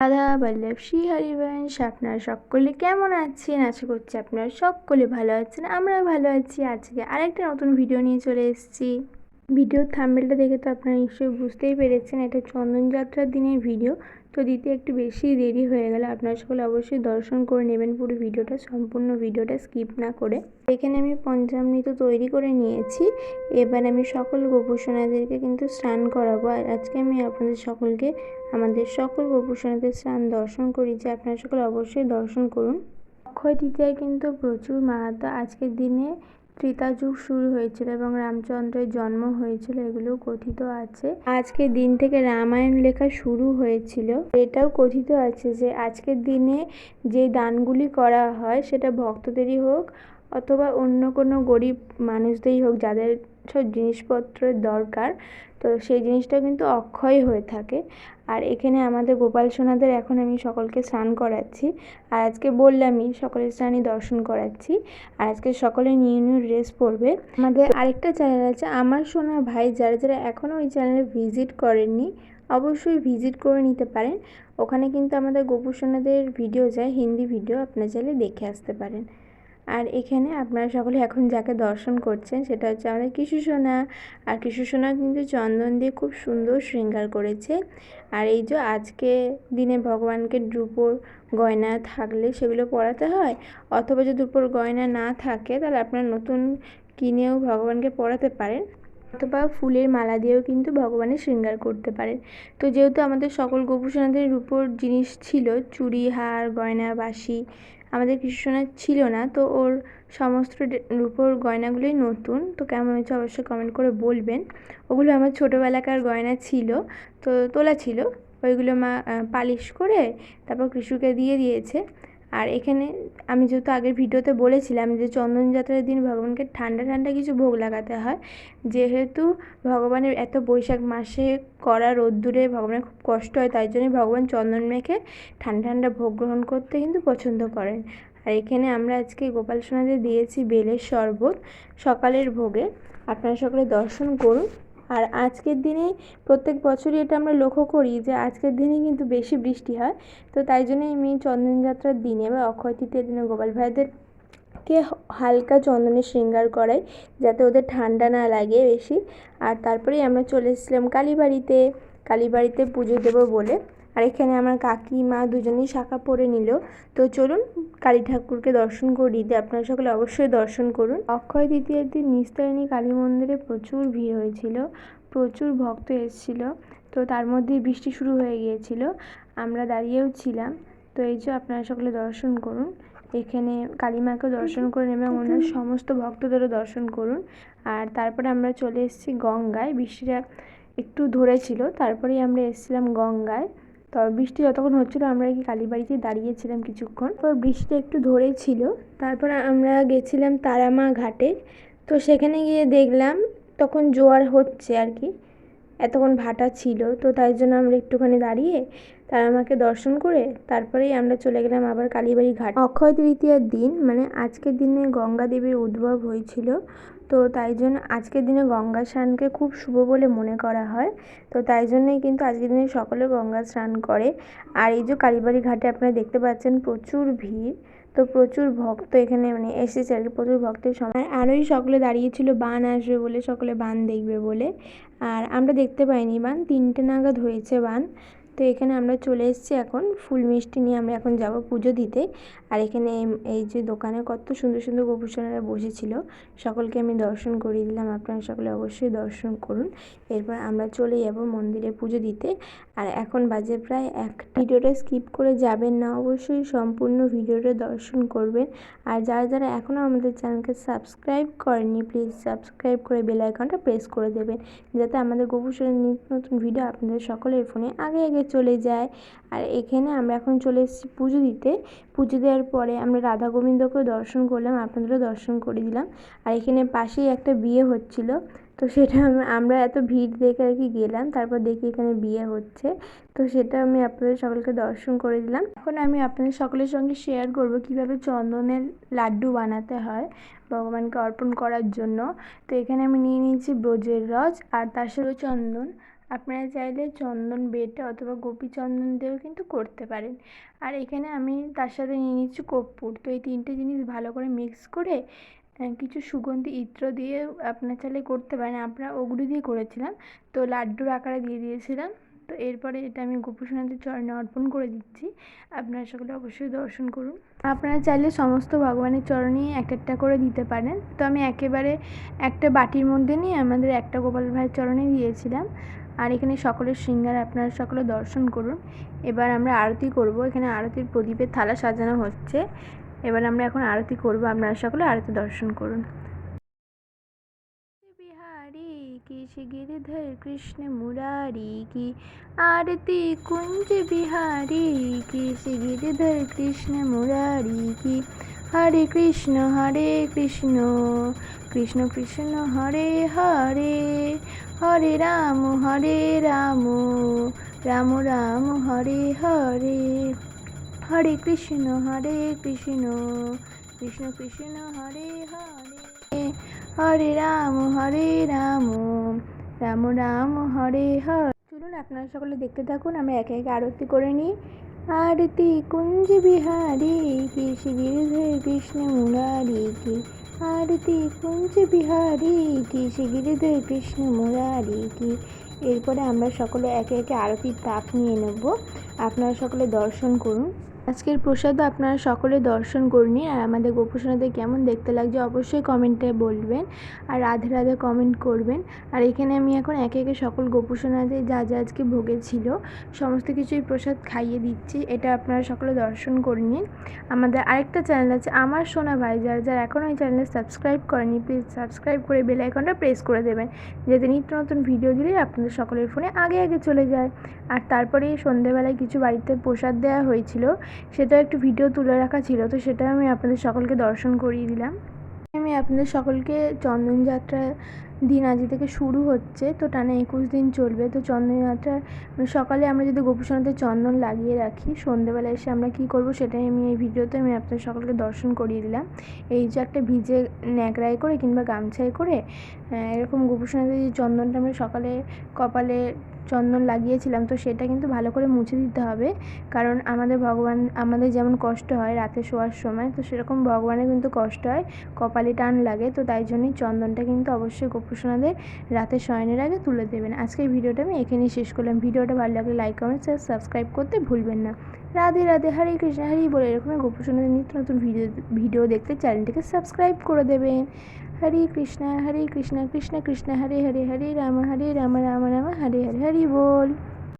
রাধা বল্লভ শ্রী হরিবংশ। আপনারা সকলে কেমন আছেন? আশা করছি আপনারা সকলে ভালো আছেন, আমরাও ভালো আছি। আজকে আরেকটা নতুন ভিডিও নিয়ে চলে এসেছি। ভিডিওর থাম্বেলটা দেখে তো আপনারা নিশ্চয়ই বুঝতেই পেরেছেন, এটা চন্দনযাত্রার দিনের ভিডিও তো দিতে একটু বেশি দেরি হয়ে গেল আপনারা সকলে অবশ্যই দর্শন করে নেবেন পুরো ভিডিওটা, সম্পূর্ণ ভিডিওটা স্কিপ না করে। এখানে আমি পঞ্চামৃত তৈরি করে নিয়েছি। এবার আমি সকল গোপুসোনাদেরকে কিন্তু স্নান করাবো। আর আজকে আমি আপনাদের সকলকে, আমাদের সকল গোপুসোনাদের স্নান দর্শন করি, যে আপনারা সকলে অবশ্যই দর্শন করুন। অক্ষয় তৃতীয়ায় কিন্তু প্রচুর মাহাত্ম আজকের দিনে ত্রেতা যুগ শুরু হয়েছিল এবং রামচন্দ্রের জন্ম হয়েছিল এগুলো কথিত আছে। আজকের দিন থেকে রামায়ণ লেখা শুরু হয়েছিল। এটাও কথিত আছে যে, আজকের দিনে যে দানগুলি করা হয়, সেটা ভক্তদেরই হোক অথবা অন্য কোনো গরিব মানুষদেরই হোক, যাদের সব জিনিসপত্রের দরকার তো সেই জিনিসটা কিন্তু অক্ষয় হয়ে থাকে। আর এখানে আমাদের গোপাল সোনাদের এখন আমি সকলকে স্নান করাচ্ছি। আর আজকে বললামই সকলের স্নানই দর্শন করাচ্ছি। আর আজকে সকলে নিউ নিউ ড্রেস পরবে। আমাদের আরেকটা চ্যানেল আছে আমার সোনা ভাই, যারা যারা এখনও ওই চ্যানেলে ভিজিট করেননি, অবশ্যই ভিজিট করে নিতে পারেন। ওখানে কিন্তু আমাদের গোপু সোনাদের ভিডিও যায়, হিন্দি ভিডিও আপনার চাইলে দেখে আসতে পারেন। আর এখানে আপনারা সকলে এখন যাকে দর্শন করছেন সেটা হচ্ছে আমাদের কিশু সোনা। আর কিশু সোনা কিন্তু চন্দন দিয়ে খুব সুন্দর শৃঙ্গার করেছে। আর এই যে আজকে দিনে ভগবানকে রূপোর গয়না থাকলে সেগুলো পরাতে হয়? অথবা যদি রূপোর গয়না না থাকে, তাহলে আপনারা নতুন কিনেও ভগবানকে পরাতে পারেন। অথবা ফুলের মালা দিয়েও কিন্তু ভগবানের শৃঙ্গার করতে পারেন। তো যেহেতু আমাদের সকল গোপুসোনাদের রূপোর জিনিস ছিল, চুড়ি, হার, গয়না বাসি আমাদের কৃষ্ণনাথ ছিল না, তো ওর সমস্ত রূপোর গয়নাগুলোই নতুন, তো কেমন হয়েছে অবশ্যই কমেন্ট করে বলবেন। ওগুলো আমার ছোটোবেলাকার গয়না ছিল, তো তোলা ছিল। ওইগুলো মা পালিশ করে তারপর কৃষুকে দিয়ে দিয়েছে। আর এখানে আমি যেহেতু আগের ভিডিওতে বলেছিলাম যে চন্দন যাত্রার দিন ভগবানকে ঠান্ডা ঠান্ডা কিছু ভোগ লাগাতে হয়, যেহেতু ভগবানের এত বৈশাখ মাসে করা রোদ্দুরে ভগবানের খুব কষ্ট হয়, তাই জন্যই ভগবান চন্দন মেখে ঠান্ডা ঠান্ডা ভোগ গ্রহণ করতে কিন্তু পছন্দ করেন। আর এখানে আমরা আজকে গোপাল সোনাদের দিয়েছি বেলের শরবত সকালের ভোগে। আপনারা সকলে দর্শন করুন। আর আজকের দিনে প্রত্যেক বছরই এটা আমরা লক্ষ্য করি যে আজকের দিনে কিন্তু বেশি বৃষ্টি হয়। তো তাই জন্যই আমি চন্দনযাত্রার দিনে বা অক্ষয় তৃতীয়ার দিনে গোপাল ভাইদের কে হালকা চন্দনের শৃঙ্গার করাই যাতে ওদের ঠান্ডা না লাগে বেশি। আর তারপরেই আমরা চলে এসেছিলাম কালীবাড়িতে। কালীবাড়িতে পুজো দেবো বলে। আর এখানে আমার কাকিমা দুজনেই শাখা পরে নিল। তো চলুন কালী ঠাকুরকে দর্শন করি দিয়ে আপনারা সকলে অবশ্যই দর্শন করুন। অক্ষয় তৃতীয়ার দিন নিস্তারিণী কালী মন্দিরে প্রচুর ভিড় হয়েছিল, প্রচুর ভক্ত এসেছিল। তো তার মধ্যে বৃষ্টি শুরু হয়ে গিয়েছিল, আমরা দাঁড়িয়েও ছিলাম। তো এই যে আপনারা সকলে দর্শন করুন। এখানে কালী মাকে দর্শন করুন এবং অন্য সমস্ত ভক্তদেরও দর্শন করুন। আর তারপরে আমরা চলে এসেছি গঙ্গায়। বৃষ্টিটা একটু ধরেছিল, তারপরেই আমরা এসেছিলাম গঙ্গায়। তবে বৃষ্টি যতক্ষণ হচ্ছিল, আমরা কি কালীবাড়িতে দাঁড়িয়েছিলাম কিছুক্ষণ। তারপর বৃষ্টি একটু ধরেই ছিল তারপর আমরা গেছিলাম তারামা ঘাটে। তো সেখানে গিয়ে দেখলাম তখন জোয়ার হচ্ছে আর কি। এতক্ষণ ভাটা ছিল। তো তাই জন্য আমরা একটুখানি দাঁড়িয়ে তারামাকে দর্শন করে তারপরেই আমরা চলে গেলাম আবার কালীবাড়ি ঘাট। অক্ষয় তৃতীয়ার দিন মানে আজকের দিনে গঙ্গা দেবীর উদ্ভব হয়েছিল। তো তাই জন্য আজকের দিনে গঙ্গা স্নানকে খুব শুভ বলে মনে করা হয়। তো তাই জন্যই কিন্তু আজকের দিনে সকলে গঙ্গা স্নান করে। আর এই যে কালীবাড়ি ঘাটে আপনারা দেখতে পাচ্ছেন প্রচুর ভিড়। তো প্রচুর ভক্ত এখানে মানে এসেছে আর কি, প্রচুর ভক্তের সময় আরোই সকলে দাঁড়িয়েছিল, বান আসবে বলে সকলে বান দেখবে বলে। আর আমরা দেখতে পাইনি বান, তিনটে নাগাদ হয়েছে বান। তো এখানে আমরা চলে এসেছি এখন। ফুল মিষ্টি নিয়ে আমরা এখন যাব পুজো দিতে। আর এখানে এই যে দোকানে কত সুন্দর সুন্দর গোপুসোনারা বসেছিল। সকলকে আমি দর্শন করিয়ে দিলাম। আপনারা সকলে অবশ্যই দর্শন করুন। এরপর আমরা চলে যাব মন্দিরে পুজো দিতে। আর এখন বাজে প্রায় এক। ভিডিওটা স্কিপ করে যাবেন না। অবশ্যই সম্পূর্ণ ভিডিওটা দর্শন করবেন। আর যারা যারা এখনও আমাদের চ্যানেলকে সাবস্ক্রাইব করেননি, প্লিজ সাবস্ক্রাইব করে বেল আইকনটা প্রেস করে দেবেন। যাতে আমাদের গোপুসোনার নিত্য নতুন ভিডিও আপনাদের সকলের ফোনে আগে আগে চলে যায়। আর এখানে আমরা এখন চলে এসেছি পুজো দিতে। পুজো দেওয়ার পরে আমরা রাধা গোবিন্দকেও দর্শন করলাম, আপনাদেরও দর্শন করে দিলাম। আর এখানে পাশেই একটা বিয়ে হচ্ছিল। তো সেটা আমরা এত ভিড় দেখে আর কি গেলাম, তারপর দেখি এখানে বিয়ে হচ্ছে। তো সেটা আমি আপনাদের সকলকে দর্শন করে দিলাম। এখন আমি আপনাদের সকলের সঙ্গে শেয়ার করব কীভাবে চন্দনের লাড্ডু বানাতে হয় ভগবানকে অর্পণ করার জন্য। তো এখানে আমি নিয়ে নিয়েছি ব্রজের রস, আর তার সাথে চন্দন। আপনারা চাইলে চন্দন বেটে অথবা গোপী চন্দন দিয়েও কিন্তু করতে পারেন। আর এখানে আমি তার সাথে নিয়ে নিচ্ছি কর্পূর। তো এই তিনটে জিনিস ভালো করে মিক্স করে কিছু সুগন্ধি ইত্র দিয়ে আপনার চাইলে করতে পারেন। আমরা ওগুলো দিয়ে করেছিলাম। তো লাড্ডুর আকারে দিয়ে দিয়েছিলাম। তো এরপরে এটা আমি গোপুসোনাদের চরণে অর্পণ করে দিচ্ছি। আপনারা সকলে অবশ্যই দর্শন করুন। আপনারা চাইলে সমস্ত ভগবানের চরণেই এক একটা করে দিতে পারেন। তো আমি একেবারে একটা বাটির মধ্যে নিয়ে আমাদের একটা গোপাল ভাইয়ের চরণে দিয়েছিলাম। আর এখানে সকলের শৃঙ্গার আপনারা সকলে দর্শন করুন এবার আমরা আরতি করব এখানে আরতির প্রদীপের থালা সাজানো হচ্ছে এবার আমরা এখন আরতি করব আপনারা সকলে আরতি দর্শন করুন बिहारी की श्री गिरधर कृष्ण मुरारी की आरती कुंज बिहारी की श्री गिरधर कृष्ण मुरारी की হরে কৃষ্ণ হরে কৃষ্ণ কৃষ্ণ কৃষ্ণ, হরে হরে হরে রাম হরে রাম রাম রাম, হরে হরে। হরে কৃষ্ণ হরে কৃষ্ণ কৃষ্ণ কৃষ্ণ, হরে হরে হরে রাম হরে রাম রাম রাম, হরে হরে। চলুন আপনারা সকলে দেখতে থাকুন, আমরা একে একে আরতি করে নিই। আরতি কুঞ্জ বিহারি কি শ্রী গিরিধর, কৃষ্ণ মুরারি কি। আরতি কুঞ্জ বিহারি কি শ্রী গিরিধর, কৃষ্ণ মুরারি কি। এরপরে আমরা সকলে একে একে আরতির তাপ নিয়ে নেব। আপনারা সকলে দর্শন করুন। আজকের প্রসাদও আপনারা সকলে দর্শন করুন আর আমাদের গোপুসোনাদের কেমন দেখতে লাগছে অবশ্যই কমেন্টে বলবেন আর রাধে রাধে কমেন্ট করবেন। আর এখানে আমি এখন একে একে সকল গোপুসোনাদের যা যা আজকে ভোগে ছিল, সমস্ত কিছুই প্রসাদ খাইয়ে দিচ্ছি। এটা আপনারা সকলে দর্শন করে নিন। আমাদের আরেকটা চ্যানেল আছে আমার সোনা ভাই, যারা যারা এখনও এই চ্যানেলে সাবস্ক্রাইব করেনি প্লিজ সাবস্ক্রাইব করে বেল আইকনটা প্রেস করে দেবেন। যাতে নিত্য নতুন ভিডিও দিলেই আপনাদের সকলের ফোনে আগে আগে চলে যায়। আর তারপরে সন্ধেবেলায় কিছু বাড়িতে প্রসাদ দেওয়া হয়েছিল। সেটা একটু ভিডিও তুলে রাখা ছিল, তো সেটা আমি আপনাদের সকলকে দর্শন করিয়ে দিলাম। আমি আপনাদের সকলকে চন্দন যাত্রা দিন আজ থেকে শুরু হচ্ছে, তো টানা একুশ দিন চলবে। তো চন্দন যাত্রা মানে সকালে আমরা যদি গোপুসোনাতে চন্দন লাগিয়ে রাখি, সন্ধেবেলা এসে আমরা কী করব সেটাই আমি এই ভিডিওতে আমি আপনার সকলকে দর্শন করিয়ে দিলাম। এই যে একটা ভিজে ন্যাকড়ায় করে কিংবা গামছায় করে এরকম গোপুসোনাতে যে চন্দনটা আমরা সকালে কপালে চন্দন লাগিয়েছিলাম, তো সেটা কিন্তু ভালো করে মুছে দিতে হবে। কারণ আমাদের ভগবান, আমাদের যেমন কষ্ট হয় রাতে শোয়ার সময়, তো সেরকম ভগবানের কিন্তু কষ্ট হয়, কপালে টান লাগে, তো তাই জন্যই চন্দনটা কিন্তু অবশ্যই গোপুসোনাদের রাতে শয়নের আগে তুলে দেবেন। আজকের ভিডিওটা আমি এখানেই শেষ করলাম। ভিডিওটা ভালো লাগলে লাইক কমেন্ট শেয়ার সাবস্ক্রাইব করতে ভুলবেন না। রাধে রাধে, হরে কৃষ্ণ, হরি বলে এরকমই গোপুসোনাদের নিত্য নতুন ভিডিও ভিডিও দেখতে চ্যানেলটিকে সাবস্ক্রাইব করে দেবেন। হরে কৃষ্ণ হরে কৃষ্ণ কৃষ্ণ কৃষ্ণ, হরে হরে হরে, রাম হরে, রাম রাম রাম, হরে হরে, হরি বল।